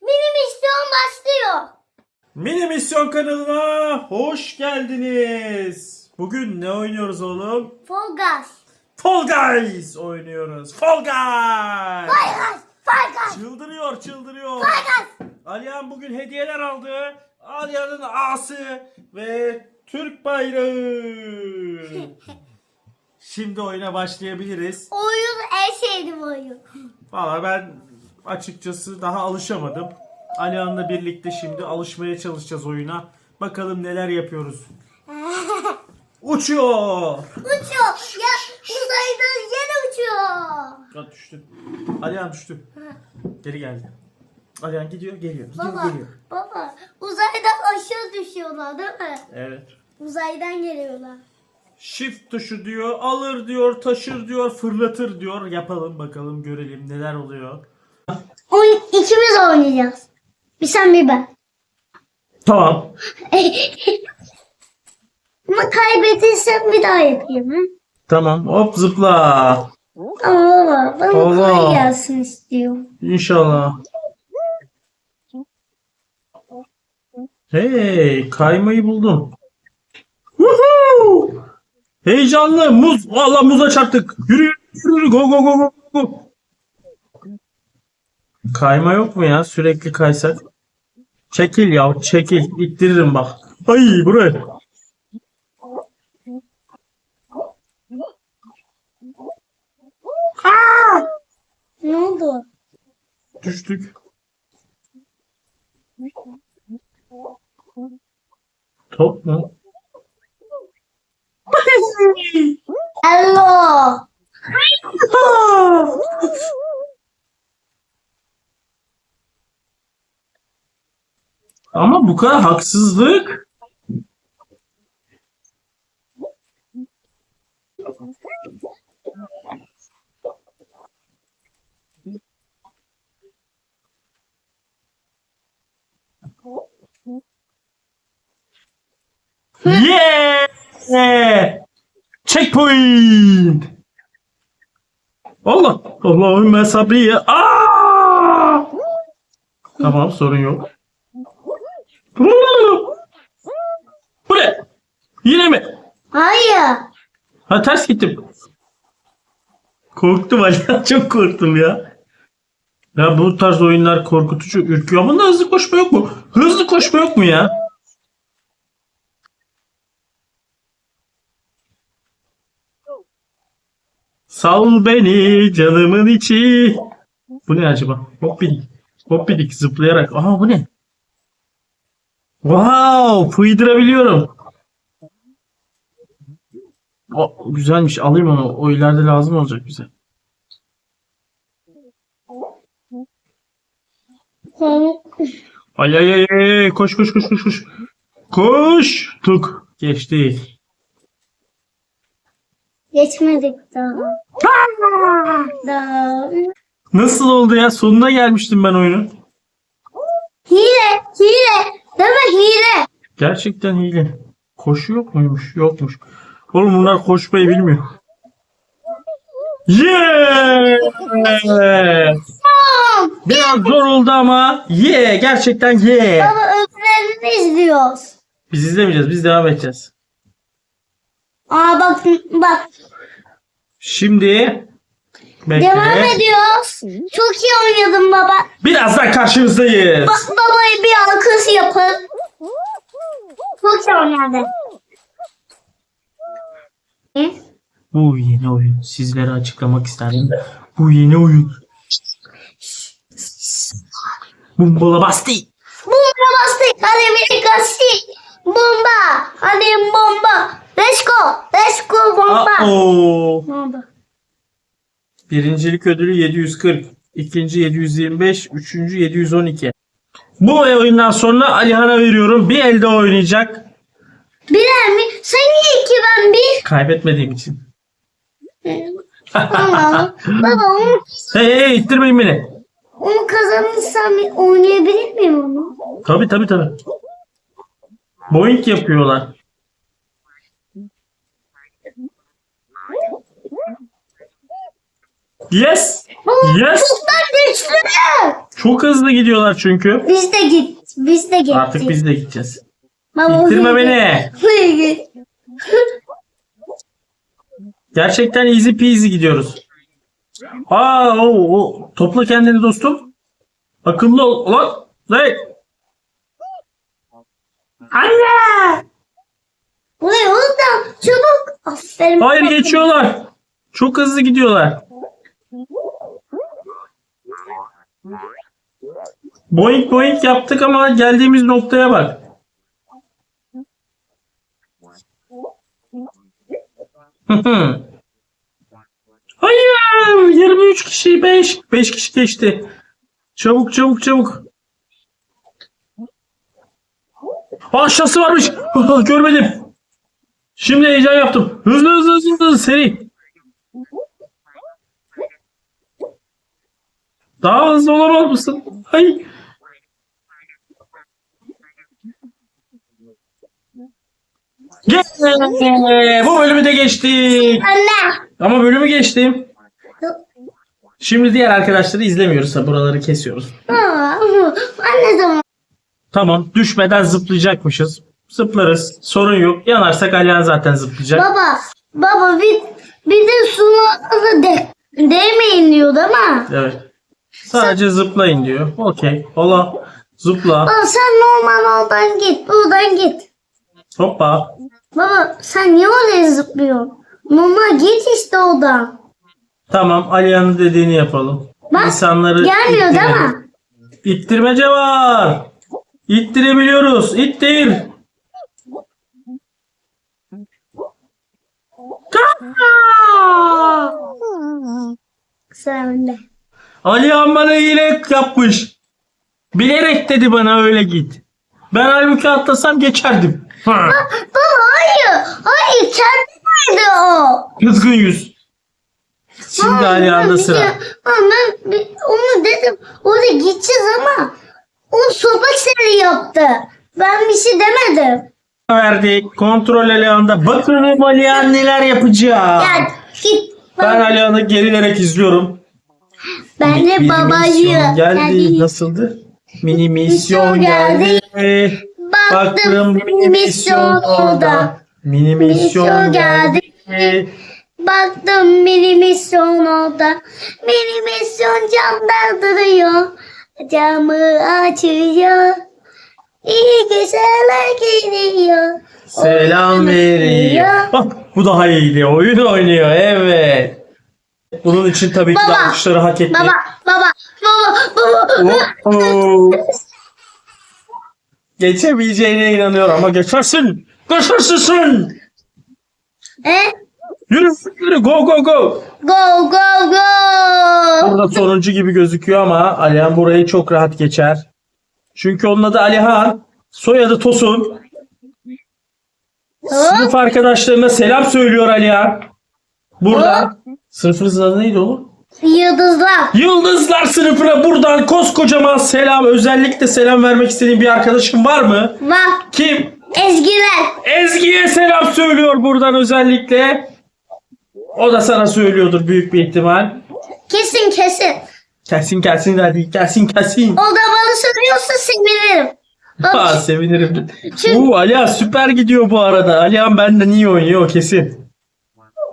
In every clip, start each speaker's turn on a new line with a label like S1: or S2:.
S1: Mini misyon başlıyor.
S2: Mini Misyon kanalına hoş geldiniz. Bugün ne oynuyoruz oğlum?
S1: Fall Guys.
S2: Fall Guys oynuyoruz. Fall Guys.
S1: Fall Guys. Fall Guys.
S2: Çıldırıyor, çıldırıyor.
S1: Fall Guys.
S2: Alihan bugün hediyeler aldı. Alihan'ın ası ve Türk bayrağı. Şimdi oyuna başlayabiliriz.
S1: Oyun en sevdiğim oyun.
S2: Valla ben açıkçası daha alışamadım. Alihan'la birlikte şimdi alışmaya çalışacağız oyuna. Bakalım neler yapıyoruz. Uçuyor.
S1: uçuyor. Ya uzayda yere uçuyor.
S2: Ya düştü. Alihan düştü. Geri geldi. Alihan gidiyor, geliyor. Gidiyor,
S1: Baba,
S2: geliyor.
S1: baba uzaydan aşağı düşüyorlar değil mi?
S2: Evet.
S1: Uzaydan geliyorlar.
S2: Shift tuşu diyor, alır diyor, taşır diyor, fırlatır diyor. Yapalım bakalım görelim neler oluyor.
S1: Oyun ikimiz oynayacağız. Bir sen bir ben.
S2: Tamam.
S1: Ama kaybedersem bir daha yapayım. Hı?
S2: Tamam. Hop zıpla.
S1: Ama baba bana
S2: Allah.
S1: kolay gelsin istiyorum.
S2: İnşallah. Hey, kaymayı buldum. Woohoo! Heyecanlı muz. Valla muza çarptık. Yürü yürü yürü. Go go go go go. Kayma yok mu ya? Sürekli kaysak. Çekil ya çekil. İttiririm bak. Ay buraya.
S1: Ne oldu?
S2: Düştük. Top mu? Ama bu kadar haksızlık. Yeah! Checkpoint! Allah! Allahümme sabriye. Aa! Tamam sorun yok. Bu ne? Yine mi?
S1: Hayır.
S2: Ha ters gittim. Korktum Ali. Çok korktum ya. Ya bu tarz oyunlar korkutucu, ürküyor. Bunda hızlı koşma yok mu? Hızlı koşma yok mu ya? Sal beni canımın içi. Bu ne acaba? Hoppidik. Hoppidik zıplayarak. Aha bu ne? Wow, fıydırabiliyorum. O güzelmiş. Alayım onu. O ileride lazım olacak bize. Ay ay ay ay. Koş koş koş koş koş. Koş. Tuk. Geçti.
S1: Geçmedik daha. Daha.
S2: Nasıl oldu ya? Sonuna gelmiştim ben oyunun.
S1: Hile. Hile. Deme hile.
S2: Gerçekten hile. Koşu yok muymuş? Yokmuş. Oğlum bunlar koşmayı bilmiyor. Yeah! Biraz zor oldu ama yeah gerçekten yeah.
S1: Baba öbürlerini izliyoruz.
S2: Biz izlemeyeceğiz. Biz devam edeceğiz.
S1: Aa bak bak.
S2: Şimdi bekle.
S1: Devam ediyoruz. Çok iyi oynadın baba.
S2: Birazdan karşınızdayız.
S1: Bak babaya bir alkış. Ne?
S2: Bu yeni oyun. Sizlere açıklamak isterim. Bu yeni oyun. Bumbala bastı.
S1: Bomba bastık. Hadi bir kaçtık. Bomba. Hadi bomba. Let's go. Let's go bomba.
S2: Oo.
S1: Oldu?
S2: Birincilik ödülü 740. ikinci 725. Üçüncü 712. Bu oyundan sonra Alihan'a veriyorum. Bir elde oynayacak.
S1: Birer mi? Sen niye iki ben bir?
S2: Kaybetmediğim için.
S1: Tamam. Baba onu,
S2: Hey hey ittirmeyin beni.
S1: onu kazanırsam oynayabilir miyim onu?
S2: Tabi tabi tabi. Boeing yapıyorlar. Yes.
S1: Baba
S2: Yes.
S1: çocuklar güçlü.
S2: Çok hızlı gidiyorlar çünkü.
S1: Biz de git. Biz de git.
S2: Artık biz de gideceğiz. İttirme beni. Gerçekten easy peasy gidiyoruz. Aa, o, o. Topla kendini dostum. Akıllı ol. Ulan. Hey. Anne.
S1: Buraya oradan çabuk. Aferin.
S2: Hayır geçiyorlar. Çok hızlı gidiyorlar. Boing boing yaptık ama geldiğimiz noktaya bak. Hayır! 23 kişi 5 5 kişi geçti. Çabuk çabuk çabuk. Aşağısı varmış. Görmedim. Şimdi heyecan yaptım. Hızlı hızlı hızlı hızlı seri. Daha hızlı olamaz mısın? Hay. Bu bölümü de geçtik.
S1: Anne.
S2: Ama bölümü geçtim. Şimdi diğer arkadaşları izlemiyoruz. Ha, Buraları kesiyoruz.
S1: Aa, Anne zaman.
S2: Tamam. Düşmeden zıplayacakmışız. Zıplarız. Sorun yok. Yanarsak Alihan zaten zıplayacak.
S1: Baba. Baba bir, bir de suna da de, değmeyin diyordu ama.
S2: Evet. Sadece zıplayın diyor. Okey. Ola. Zıpla.
S1: Baba sen normal oradan git. Buradan git.
S2: Hoppa.
S1: Baba sen niye oraya zıplıyorsun? Normal git işte oradan.
S2: Tamam. Alihan'ın dediğini yapalım.
S1: Bak,
S2: İnsanları
S1: Gelmiyor değil
S2: ittirelim.
S1: mi?
S2: İttirmece var. İttirebiliyoruz. İttir.
S1: Sen de.
S2: Alihan bana hile yapmış. Bilerek dedi bana öyle git. Ben halbuki atlasam geçerdim. Ha.
S1: Baba hayır. Hayır kendi nerede o?
S2: Kızgın yüz. Şimdi
S1: Aa, ben
S2: Alihan'da sıra.
S1: şey- Aa, ben bir- onu dedim. Oraya gideceğiz ama o sopa seni yaptı. Ben bir şey demedim.
S2: Verdik. Kontrol Alihan'da. Bakalım Alihan neler yapacak.
S1: Gel git.
S2: Ben Alihan'ı gerilerek izliyorum.
S1: Ben de
S2: bir
S1: babayı.
S2: misyon geldi.
S1: Geldi.
S2: Nasıldı? Mini misyon geldi. Baktım mini misyon orada. Mini misyon geldi.
S1: geldi. Baktım mini misyon orada. Mini misyon camda duruyor. Camı açıyor. İyi geceler geliyor.
S2: Selam veriyor. Bak bu daha iyiydi. Oyun oynuyor. Evet. Bunun için tabii ki de
S1: Baba,
S2: alkışları hak etti.
S1: Baba, baba, baba, baba.
S2: Oo. Geçemeyeceğine inanıyor ama geçersin. Geçersin sen.
S1: E?
S2: Yürü yürü go go go.
S1: Go, go, go.
S2: Burada sonuncu gibi gözüküyor ama Alihan burayı çok rahat geçer. Çünkü onun adı Alihan. Soyadı Tosun. Sınıf arkadaşlarına selam söylüyor Alihan. Burada. Sınıfınızın adı neydi oğlum?
S1: Yıldızlar.
S2: Yıldızlar sınıfına buradan koskocaman selam. Özellikle selam vermek istediğin bir arkadaşın var mı?
S1: Bak,
S2: Kim?
S1: ezgiler.
S2: Ezgi'ye selam söylüyor buradan özellikle. O da sana söylüyordur büyük bir ihtimal.
S1: Kesin, kesin.
S2: Kesin kesin hadi kesin kesin.
S1: O da bana söylüyorsa sevinirim.
S2: Ha, sevinirim.
S1: Çünkü-
S2: Oo, Alihan süper gidiyor bu arada. Alihan benden iyi oynuyor kesin.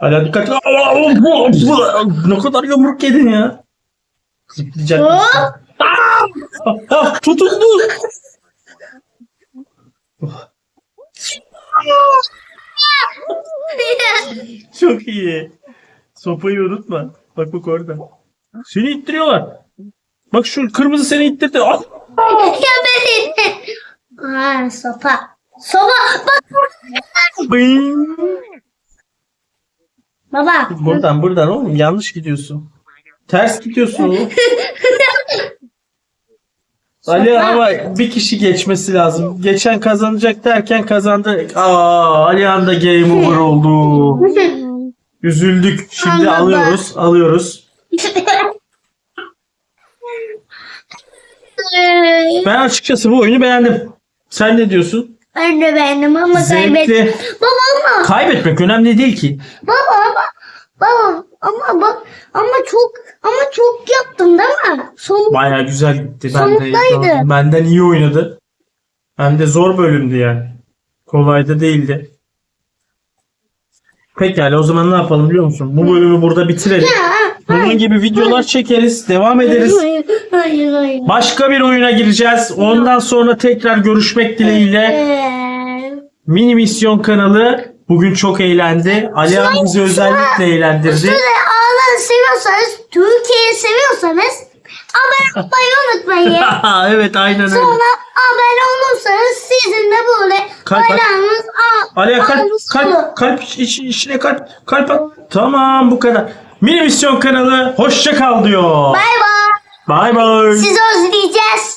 S2: Alihan dikkat. Ne kadar yumruk yedin ya. Zıplayacak.
S1: Hop.
S2: Ah, ah, tutundu. Çok iyi. Sopayı unutma. Bak bak orada. Seni ittiriyorlar. Bak şu kırmızı seni ittirdi. Ah!
S1: ya beni. Aa, sopa. Sopa. Bak.
S2: Bing.
S1: Baba.
S2: Buradan buradan oğlum yanlış gidiyorsun. Ters gidiyorsun oğlum. Ali ama bir kişi geçmesi lazım. Geçen kazanacak derken kazandı. Aa Alihan da game over oldu. Üzüldük. Şimdi
S1: Anladım.
S2: alıyoruz. Alıyoruz. Ben açıkçası bu oyunu beğendim. Sen ne diyorsun?
S1: ben de beğendim ama
S2: Zevkli.
S1: kaybettim. Baba ama.
S2: Kaybetmek önemli değil ki.
S1: Baba ama. Baba Ama bak ama çok ama çok yaptım değil mi? Son
S2: Baya güzel gitti. Ben de benden iyi oynadı. Hem de zor bölümdü yani. Kolay da değildi. Pekala o zaman ne yapalım biliyor musun? Bu bölümü burada bitirelim. Bunun gibi videolar çekeriz. Devam ederiz.
S1: Hayır, hayır, hayır.
S2: Başka bir oyuna gireceğiz. Ondan sonra tekrar görüşmek dileğiyle.
S1: Ee,
S2: Mini Misyon kanalı bugün çok eğlendi. Alihan bizi özellikle eğlendirdi.
S1: Şöyle ağları seviyorsanız, Türkiye'yi seviyorsanız abone olmayı unutmayın.
S2: evet aynen öyle.
S1: Sonra abone olursanız sizin de böyle
S2: Kalp
S1: bayrağınız a-
S2: Alihan kalp,
S1: ağınız olur.
S2: kalp, kalp iç, içine kalp, kalp at. Tamam bu kadar. Mini Misyon kanalı hoşça kal diyor.
S1: Bay bay.
S2: Bay bay.
S1: Sizi özleyeceğiz.